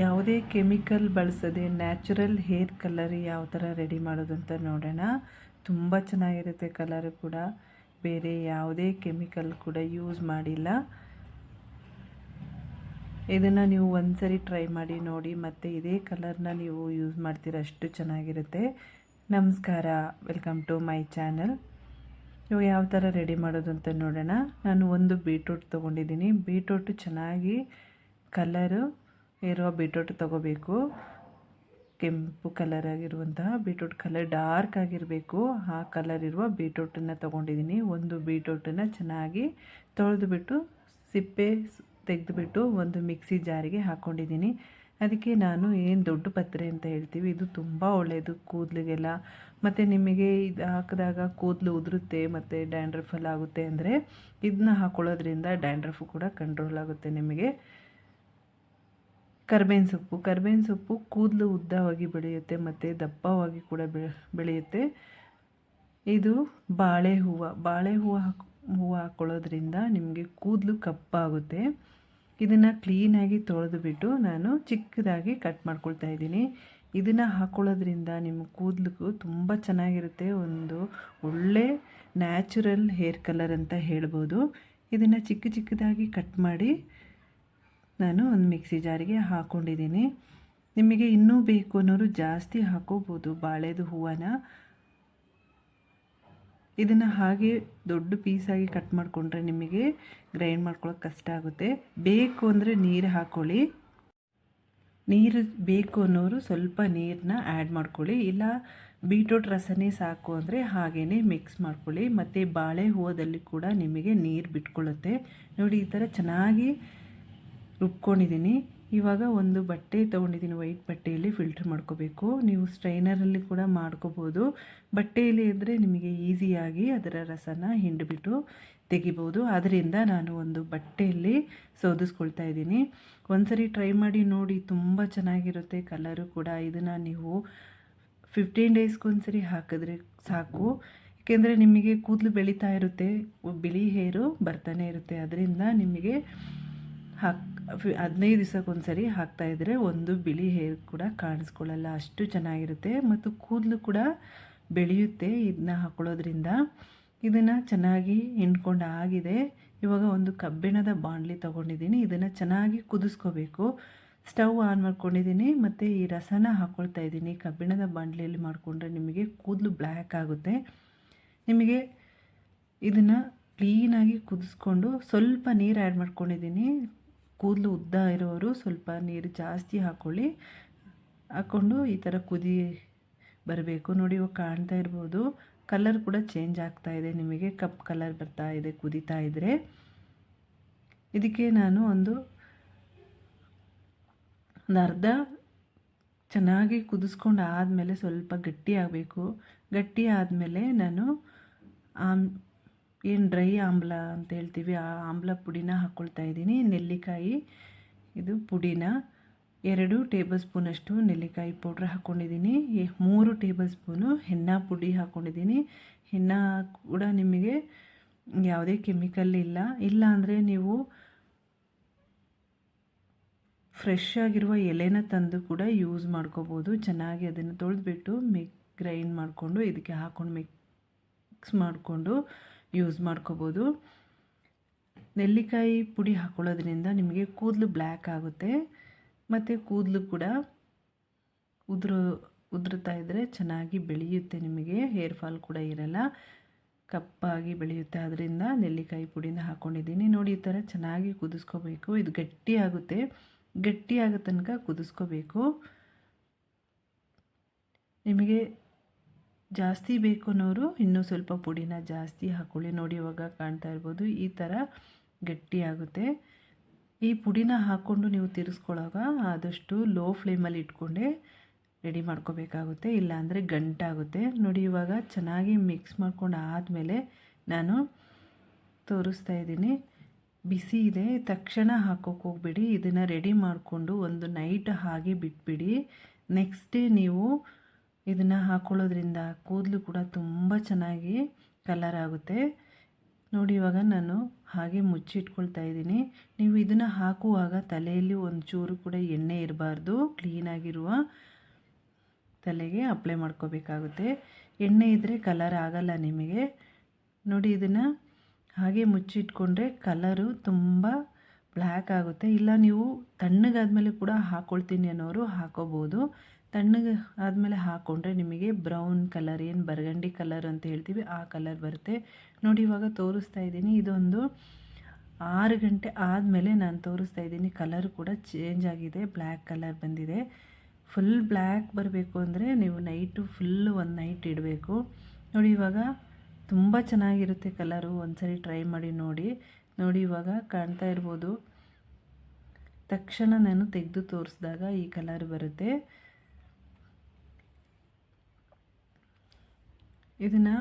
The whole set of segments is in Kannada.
ಯಾವುದೇ ಕೆಮಿಕಲ್ ಬಳಸದೆ ನ್ಯಾಚುರಲ್ ಹೇರ್ ಕಲರ್ ಯಾವ ಥರ ರೆಡಿ ಮಾಡೋದು ಅಂತ ನೋಡೋಣ. ತುಂಬ ಚೆನ್ನಾಗಿರುತ್ತೆ ಕಲರ್ ಕೂಡ. ಬೇರೆ ಯಾವುದೇ ಕೆಮಿಕಲ್ ಕೂಡ ಯೂಸ್ ಮಾಡಿಲ್ಲ. ಇದನ್ನು ನೀವು ಒಂದ್ಸರಿ ಟ್ರೈ ಮಾಡಿ ನೋಡಿ, ಮತ್ತು ಇದೇ ಕಲರ್ನ ನೀವು ಯೂಸ್ ಮಾಡ್ತೀರ ಅಷ್ಟು ಚೆನ್ನಾಗಿರುತ್ತೆ. ನಮಸ್ಕಾರ, ವೆಲ್ಕಮ್ ಟು ಮೈ ಚಾನಲ್. ನೀವು ಯಾವ ಥರ ರೆಡಿ ಮಾಡೋದು ಅಂತ ನೋಡೋಣ. ನಾನು ಒಂದು ಬೀಟ್ರೂಟ್ ತೊಗೊಂಡಿದ್ದೀನಿ. ಬೀಟ್ರೂಟು ಚೆನ್ನಾಗಿ ಕಲರು ಇರುವ ಬೀಟ್ರೂಟ್ ತಗೋಬೇಕು. ಕೆಂಪು ಕಲರ್ ಆಗಿರುವಂತಹ ಬೀಟ್ರೂಟ್ ಕಲರ್ ಡಾರ್ಕ್ ಆಗಿರಬೇಕು. ಆ ಕಲರ್ ಇರುವ ಬೀಟ್ರೂಟನ್ನು ತೊಗೊಂಡಿದ್ದೀನಿ. ಒಂದು ಬೀಟ್ರೂಟನ್ನು ಚೆನ್ನಾಗಿ ತೊಳೆದುಬಿಟ್ಟು, ಸಿಪ್ಪೆ ತೆಗೆದುಬಿಟ್ಟು ಒಂದು ಮಿಕ್ಸಿ ಜಾರಿಗೆ ಹಾಕ್ಕೊಂಡಿದ್ದೀನಿ ಅದಕ್ಕೆ ನಾನು ಏನು ದೊಡ್ಡ ಪತ್ರೆ ಅಂತ ಹೇಳ್ತೀವಿ. ಇದು ತುಂಬ ಒಳ್ಳೆಯದು ಕೂದಲಿಗೆಲ್ಲ. ಮತ್ತು ನಿಮಗೆ ಇದು ಹಾಕಿದಾಗ ಕೂದಲು ಉದುರುತ್ತೆ ಮತ್ತು ಡ್ಯಾಂಡ್ರಫಲ್ ಆಗುತ್ತೆ ಅಂದರೆ ಇದನ್ನ ಹಾಕ್ಕೊಳ್ಳೋದ್ರಿಂದ ಡ್ಯಾಂಡ್ರಫು ಕೂಡ ಕಂಟ್ರೋಲ್ ಆಗುತ್ತೆ ನಿಮಗೆ. ಕರ್ಬೇವಿನ ಸೊಪ್ಪು. ಕರ್ಬೇವಿನ ಸೊಪ್ಪು ಕೂದಲು ಉದ್ದವಾಗಿ ಬೆಳೆಯುತ್ತೆ ಮತ್ತು ದಪ್ಪವಾಗಿ ಕೂಡ ಬೆಳೆಯುತ್ತೆ. ಇದು ಬಾಳೆ ಹೂವು ಬಾಳೆ ಹೂವು ಹಾಕಿ, ಹೂವು ಹಾಕ್ಕೊಳ್ಳೋದ್ರಿಂದ ನಿಮಗೆ ಕೂದಲು ಕಪ್ಪಾಗುತ್ತೆ. ಇದನ್ನು ಕ್ಲೀನಾಗಿ ತೊಳೆದು ಬಿಟ್ಟು ನಾನು ಚಿಕ್ಕದಾಗಿ ಕಟ್ ಮಾಡ್ಕೊಳ್ತಾ ಇದ್ದೀನಿ. ಇದನ್ನು ಹಾಕ್ಕೊಳ್ಳೋದ್ರಿಂದ ನಿಮ್ಮ ಕೂದಲಿಗೂ ತುಂಬ ಚೆನ್ನಾಗಿರುತ್ತೆ. ಒಂದು ಒಳ್ಳೆ ನ್ಯಾಚುರಲ್ ಹೇರ್ ಕಲರ್ ಅಂತ ಹೇಳ್ಬೋದು. ಇದನ್ನು ಚಿಕ್ಕ ಚಿಕ್ಕದಾಗಿ ಕಟ್ ಮಾಡಿ ನಾನು ಒಂದು ಮಿಕ್ಸಿ ಜಾರಿಗೆ ಹಾಕ್ಕೊಂಡಿದ್ದೀನಿ ನಿಮಗೆ ಇನ್ನೂ ಬೇಕು ಅನ್ನೋರು ಜಾಸ್ತಿ ಹಾಕೋಬೋದು ಬಾಳೆದು ಹೂವನ್ನು ಇದನ್ನು ಹಾಗೆ ದೊಡ್ಡ ಪೀಸಾಗಿ ಕಟ್ ಮಾಡಿಕೊಂಡ್ರೆ ನಿಮಗೆ ಗ್ರೈಂಡ್ ಮಾಡ್ಕೊಳ್ಳೋಕೆ ಕಷ್ಟ ಆಗುತ್ತೆ. ಬೇಕು ಅಂದರೆ ನೀರು ಹಾಕ್ಕೊಳ್ಳಿ ನೀರು ಬೇಕು ಅನ್ನೋರು ಸ್ವಲ್ಪ ನೀರನ್ನ ಆ್ಯಡ್ ಮಾಡ್ಕೊಳ್ಳಿ. ಇಲ್ಲ ಬೀಟ್ರೂಟ್ ರಸನೇ ಸಾಕು ಅಂದರೆ ಹಾಗೇ ಮಿಕ್ಸ್ ಮಾಡ್ಕೊಳ್ಳಿ. ಮತ್ತು ಬಾಳೆ ಹೂವದಲ್ಲಿ ಕೂಡ ನಿಮಗೆ ನೀರು ಬಿಟ್ಕೊಳ್ಳುತ್ತೆ ನೋಡಿ ಈ ಥರ ಚೆನ್ನಾಗಿ ರುಬ್ಕೊಂಡಿದ್ದೀನಿ. ಇವಾಗ ಒಂದು ಬಟ್ಟೆ ತೊಗೊಂಡಿದ್ದೀನಿ, ವೈಟ್ ಬಟ್ಟೆಯಲ್ಲಿ ಫಿಲ್ಟ್ರ್ ಮಾಡ್ಕೋಬೇಕು. ನೀವು ಸ್ಟ್ರೈನರಲ್ಲಿ ಕೂಡ ಮಾಡ್ಕೋಬೋದು. ಬಟ್ಟೆಯಲ್ಲಿ ಇದ್ದರೆ ನಿಮಗೆ ಈಸಿಯಾಗಿ ಅದರ ರಸನ ಹಿಂಡಿಬಿಟ್ಟು ತೆಗಿಬೋದು. ಆದ್ದರಿಂದ ನಾನು ಒಂದು ಬಟ್ಟೆಯಲ್ಲಿ ಸೋದಿಸ್ಕೊಳ್ತಾ ಇದ್ದೀನಿ. ಒಂದ್ಸರಿ ಟ್ರೈ ಮಾಡಿ ನೋಡಿ, ತುಂಬ ಚೆನ್ನಾಗಿರುತ್ತೆ ಕಲರು ಕೂಡ. ಇದನ್ನು ನೀವು ಫಿಫ್ಟೀನ್ ಡೇಸ್ಗೊಂದ್ಸರಿ ಹಾಕಿದ್ರೆ ಸಾಕು. ಏಕೆಂದರೆ ನಿಮಗೆ ಕೂದಲು ಬೆಳೀತಾ ಇರುತ್ತೆ, ಬಿಳಿ ಹೇರು ಬರ್ತಾನೆ ಇರುತ್ತೆ. ಅದರಿಂದ ನಿಮಗೆ ಹಾಕ್ ಹದಿನೈದು ದಿವಸಕ್ಕೊಂದು ಸರಿ ಹಾಕ್ತಾಯಿದ್ರೆ ಒಂದು ಬಿಳಿ ಹೇರ್ ಕೂಡ ಕಾಣಿಸ್ಕೊಳ್ಳಲ್ಲ, ಅಷ್ಟು ಚೆನ್ನಾಗಿರುತ್ತೆ. ಮತ್ತು ಕೂದಲು ಕೂಡ ಬೆಳೆಯುತ್ತೆ ಇದನ್ನ ಹಾಕೊಳ್ಳೋದ್ರಿಂದ. ಇದನ್ನು ಚೆನ್ನಾಗಿ ಹಿಂಡ್ಕೊಂಡು ಆಗಿದೆ. ಇವಾಗ ಒಂದು ಕಬ್ಬಿಣದ ಬಾಣಲಿ ತೊಗೊಂಡಿದ್ದೀನಿ. ಇದನ್ನು ಚೆನ್ನಾಗಿ ಕುದಿಸ್ಕೋಬೇಕು. ಸ್ಟವ್ ಆನ್ ಮಾಡ್ಕೊಂಡಿದ್ದೀನಿ. ಮತ್ತು ಈ ರಸನ ಹಾಕ್ಕೊಳ್ತಾ ಇದ್ದೀನಿ. ಕಬ್ಬಿಣದ ಬಾಣಲಿಯಲ್ಲಿ ಮಾಡಿಕೊಂಡ್ರೆ ನಿಮಗೆ ಕೂದಲು ಬ್ಲ್ಯಾಕ್ ಆಗುತ್ತೆ. ನಿಮಗೆ ಇದನ್ನು ಕ್ಲೀನಾಗಿ ಕುದಿಸ್ಕೊಂಡು ಸ್ವಲ್ಪ ನೀರು ಆ್ಯಡ್ ಮಾಡ್ಕೊಂಡಿದ್ದೀನಿ. ಕೂದಲು ಉದ್ದ ಇರೋರು ಸ್ವಲ್ಪ ನೀರು ಜಾಸ್ತಿ ಹಾಕ್ಕೊಳ್ಳಿ ಹಾಕ್ಕೊಂಡು ಈ ಥರ ಕುದಿ ಬರಬೇಕು. ನೋಡಿ, ಇವಾಗ ಕಾಣ್ತಾ ಇರ್ಬೋದು. ಕಲರ್ ಕೂಡ ಚೇಂಜ್ ಆಗ್ತಾ ಇದೆ ನಿಮಗೆ. ಕಪ್ ಕಲರ್ ಬರ್ತಾ ಇದೆ, ಕುದೀತಾ ಇದ್ದರೆ ಇದಕ್ಕೆ ನಾನು ಒಂದು ಒಂದು ಅರ್ಧ ಚೆನ್ನಾಗಿ ಕುದಿಸ್ಕೊಂಡು ಆದಮೇಲೆ ಸ್ವಲ್ಪ ಗಟ್ಟಿ ಆಗಬೇಕು ಗಟ್ಟಿ ಆದಮೇಲೆ ನಾನು ಆಮ್ ಏನು ಡ್ರೈ ಆಮ್ಲ ಅಂತ ಹೇಳ್ತೀವಿ, ಆ ಆಮ್ಲ ಪುಡಿನ ಹಾಕ್ಕೊಳ್ತಾ ಇದ್ದೀನಿ. ನೆಲ್ಲಿಕಾಯಿ, ಇದು ಪುಡಿನ. ಎರಡು ಟೇಬಲ್ ಸ್ಪೂನಷ್ಟು ನೆಲ್ಲಿಕಾಯಿ ಪೌಡ್ರ್ ಹಾಕ್ಕೊಂಡಿದ್ದೀನಿ ಮೂರು ಟೇಬಲ್ ಸ್ಪೂನು ಹೆನ್ನ ಪುಡಿ ಹಾಕ್ಕೊಂಡಿದ್ದೀನಿ ಹೆನ್ನ ಕೂಡ ನಿಮಗೆ ಯಾವುದೇ ಕೆಮಿಕಲ್ ಇಲ್ಲ. ಇಲ್ಲ ಅಂದರೆ ನೀವು ಫ್ರೆಶ್ ಆಗಿರುವ ಎಲೆನ ತಂದು ಕೂಡ ಯೂಸ್ ಮಾಡ್ಕೋಬೋದು. ಚೆನ್ನಾಗಿ ಅದನ್ನು ತೊಳೆದ್ಬಿಟ್ಟು ಮಿಕ್ ಗ್ರೈಂಡ್ ಮಾಡಿಕೊಂಡು ಇದಕ್ಕೆ ಹಾಕ್ಕೊಂಡು ಮಿಕ್ಸ್ ಮಾಡಿಕೊಂಡು ಯೂಸ್ ಮಾಡ್ಕೋಬೋದು. ನೆಲ್ಲಿಕಾಯಿ ಪುಡಿ ಹಾಕ್ಕೊಳ್ಳೋದ್ರಿಂದ ನಿಮಗೆ ಕೂದಲು ಬ್ಲ್ಯಾಕ್ ಆಗುತ್ತೆ. ಮತ್ತು ಕೂದಲು ಕೂಡ ಉದುರು, ಉದುರುತ್ತಾ ಇದ್ದರೆ ಚೆನ್ನಾಗಿ ಬೆಳೆಯುತ್ತೆ ನಿಮಗೆ. ಹೇರ್ ಫಾಲ್ ಕೂಡ ಇರಲ್ಲ. ಕಪ್ಪಾಗಿ ಬೆಳೆಯುತ್ತೆ. ಅದರಿಂದ ನೆಲ್ಲಿಕಾಯಿ ಪುಡಿನ ಹಾಕ್ಕೊಂಡಿದ್ದೀನಿ ನೋಡಿ, ಈ ಥರ ಚೆನ್ನಾಗಿ ಕುದಿಸ್ಕೋಬೇಕು. ಇದು ಗಟ್ಟಿ ಆಗುತ್ತೆ. ಗಟ್ಟಿ ಆಗೋ ತನಕ ಕುದಿಸ್ಕೋಬೇಕು. ನಿಮಗೆ ಜಾಸ್ತಿ ಬೇಕು ಅನ್ನೋರು ಇನ್ನೂ ಸ್ವಲ್ಪ ಪುಡಿನ ಜಾಸ್ತಿ ಹಾಕ್ಕೊಳ್ಳಿ ನೋಡಿ, ಇವಾಗ ಕಾಣ್ತಾ ಇರ್ಬೋದು, ಈ ಥರ ಗಟ್ಟಿಯಾಗುತ್ತೆ ಈ ಪುಡಿನ ಹಾಕ್ಕೊಂಡು ನೀವು ತಿರ್ಸ್ಕೊಳ್ಳೋವಾಗ ಆದಷ್ಟು ಲೋ ಫ್ಲೇಮಲ್ಲಿ ಇಟ್ಕೊಂಡೆ ರೆಡಿ ಮಾಡ್ಕೋಬೇಕಾಗುತ್ತೆ. ಇಲ್ಲಾಂದರೆ ಗಂಟಾಗುತ್ತೆ. ನೋಡಿ, ಇವಾಗ ಚೆನ್ನಾಗಿ ಮಿಕ್ಸ್ ಮಾಡ್ಕೊಂಡು ಆದಮೇಲೆ ನಾನು ತೋರಿಸ್ತಾ ಇದ್ದೀನಿ. ಬಿಸಿ ಇದೆ. ತಕ್ಷಣ ಹಾಕೋಕೆ ಹೋಗ್ಬಿಡಿ. ಇದನ್ನು ರೆಡಿ ಮಾಡಿಕೊಂಡು ಒಂದು ನೈಟ್ ಹಾಗೆ ಬಿಟ್ಬಿಡಿ. ನೆಕ್ಸ್ಟ್ ಡೇ ನೀವು ಇದನ್ನು ಹಾಕ್ಕೊಳ್ಳೋದ್ರಿಂದ ಕೂದಲು ಕೂಡ ತುಂಬ ಚೆನ್ನಾಗಿ ಕಲರ್ ಆಗುತ್ತೆ. ನೋಡಿ ಇವಾಗ ನಾನು ಹಾಗೆ ಮುಚ್ಚಿಟ್ಕೊಳ್ತಾ ಇದ್ದೀನಿ. ನೀವು ಇದನ್ನು ಹಾಕುವಾಗ ತಲೆಯಲ್ಲಿ ಒಂದು ಚೂರು ಕೂಡ ಎಣ್ಣೆ ಇರಬಾರ್ದು. ಕ್ಲೀನಾಗಿರುವ ತಲೆಗೆ ಅಪ್ಲೈ ಮಾಡ್ಕೋಬೇಕಾಗುತ್ತೆ. ಎಣ್ಣೆ ಇದ್ದರೆ ಕಲರ್ ಆಗಲ್ಲ ನಿಮಗೆ. ನೋಡಿ ಇದನ್ನು ಹಾಗೆ ಮುಚ್ಚಿಟ್ಕೊಂಡ್ರೆ ಕಲರು ತುಂಬ ಬ್ಲ್ಯಾಕ್ ಆಗುತ್ತೆ. ಇಲ್ಲ ನೀವು ತಣ್ಣಗಾದ ಮೇಲೆ ಕೂಡ ಹಾಕ್ಕೊಳ್ತೀನಿ ಅನ್ನೋರು ಹಾಕೋಬೋದು. ತಣ್ಣಗೆ ಆದಮೇಲೆ ಹಾಕ್ಕೊಂಡ್ರೆ ನಿಮಗೆ ಬ್ರೌನ್ ಕಲರ್, ಏನು ಬರ್ಗಂಡಿ ಕಲರ್ ಅಂತ ಹೇಳ್ತೀವಿ, ಆ ಕಲರ್ ಬರುತ್ತೆ. ನೋಡಿ, ಇವಾಗ ತೋರಿಸ್ತಾ ಇದ್ದೀನಿ. ಇದೊಂದು ಆರು ಗಂಟೆ ಆದಮೇಲೆ ನಾನು ತೋರಿಸ್ತಾ ಇದ್ದೀನಿ. ಕಲರ್ ಕೂಡ ಚೇಂಜ್ ಆಗಿದೆ. ಬ್ಲ್ಯಾಕ್ ಕಲರ್ ಬಂದಿದೆ. ಫುಲ್ ಬ್ಲ್ಯಾಕ್ ಬರಬೇಕು ಅಂದರೆ ನೀವು ನೈಟು ಫುಲ್ ಒಂದು ನೈಟ್ ಇಡಬೇಕು. ನೋಡಿ, ಇವಾಗ ತುಂಬ ಚೆನ್ನಾಗಿರುತ್ತೆ ಕಲರು. ಒಂದ್ಸರಿ ಟ್ರೈ ಮಾಡಿ ನೋಡಿ. ನೋಡಿ, ಇವಾಗ ಕಾಣ್ತಾ ಇರ್ಬೋದು. ತಕ್ಷಣ ನಾನು ತೆಗೆದು ತೋರಿಸಿದಾಗ ಈ ಕಲರ್ ಬರುತ್ತೆ. ಇದನ್ನು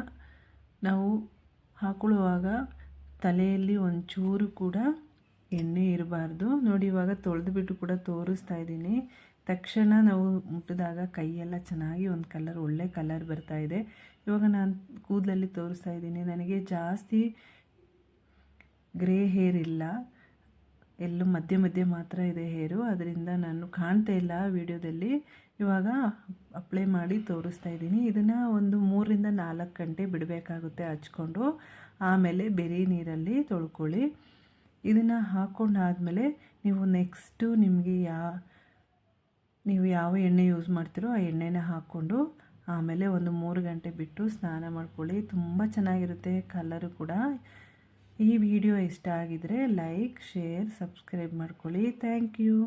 ನಾವು ಹಾಕೊಳ್ಳುವಾಗ ತಲೆಯಲ್ಲಿ ಒಂಚೂರು ಕೂಡ ಎಣ್ಣೆ ಇರಬಾರ್ದು. ನೋಡಿ, ಇವಾಗ ತೊಳೆದುಬಿಟ್ಟು ಕೂಡ ತೋರಿಸ್ತಾ ಇದ್ದೀನಿ. ತಕ್ಷಣ ನಾವು ಮುಟ್ಟಿದಾಗ ಕೈಯೆಲ್ಲ ಚೆನ್ನಾಗಿ ಒಂದು ಕಲರ್ ಒಳ್ಳೆ ಕಲರ್ ಬರ್ತಾ ಇದೆ. ಇವಾಗ ನಾನು ಕೂದಲಲ್ಲಿ ತೋರಿಸ್ತಾ ಇದ್ದೀನಿ. ನನಗೆ ಜಾಸ್ತಿ ಗ್ರೇ ಹೇರ್ ಇಲ್ಲ. ಎಲ್ಲೂ ಮಧ್ಯೆ ಮಧ್ಯೆ ಮಾತ್ರ ಇದೆ ಹೇರು ಅದರಿಂದ ನಾನು ಕಾಣ್ತಾ ಇಲ್ಲ ವಿಡಿಯೋದಲ್ಲಿ ಇವಾಗ ಅಪ್ಲೈ ಮಾಡಿ ತೋರಿಸ್ತಾ ಇದ್ದೀನಿ. ಇದನ್ನು ಒಂದು ಮೂರರಿಂದ ನಾಲ್ಕು ಗಂಟೆ ಬಿಡಬೇಕಾಗುತ್ತೆ ಹಚ್ಕೊಂಡು. ಆಮೇಲೆ ಬೆರಿ ನೀರಲ್ಲಿ ತೊಳ್ಕೊಳ್ಳಿ. ಇದನ್ನು ಹಾಕ್ಕೊಂಡಾದಮೇಲೆ ನೀವು ನೆಕ್ಸ್ಟು ನಿಮಗೆ ಯಾ, ನೀವು ಯಾವ ಎಣ್ಣೆ ಯೂಸ್ ಮಾಡ್ತೀರೋ ಆ ಎಣ್ಣೆನ ಹಾಕ್ಕೊಂಡು ಆಮೇಲೆ ಒಂದು ಮೂರು ಗಂಟೆ ಬಿಟ್ಟು ಸ್ನಾನ ಮಾಡ್ಕೊಳ್ಳಿ. ತುಂಬ ಚೆನ್ನಾಗಿರುತ್ತೆ ಕಲರು ಕೂಡ. ಈ ವಿಡಿಯೋ ಇಷ್ಟ ಆಗಿದರೆ ಲೈಕ್ ಶೇರ್ ಸಬ್ಸ್ಕ್ರೈಬ್ ಮಾಡ್ಕೊಳ್ಳಿ. Thank you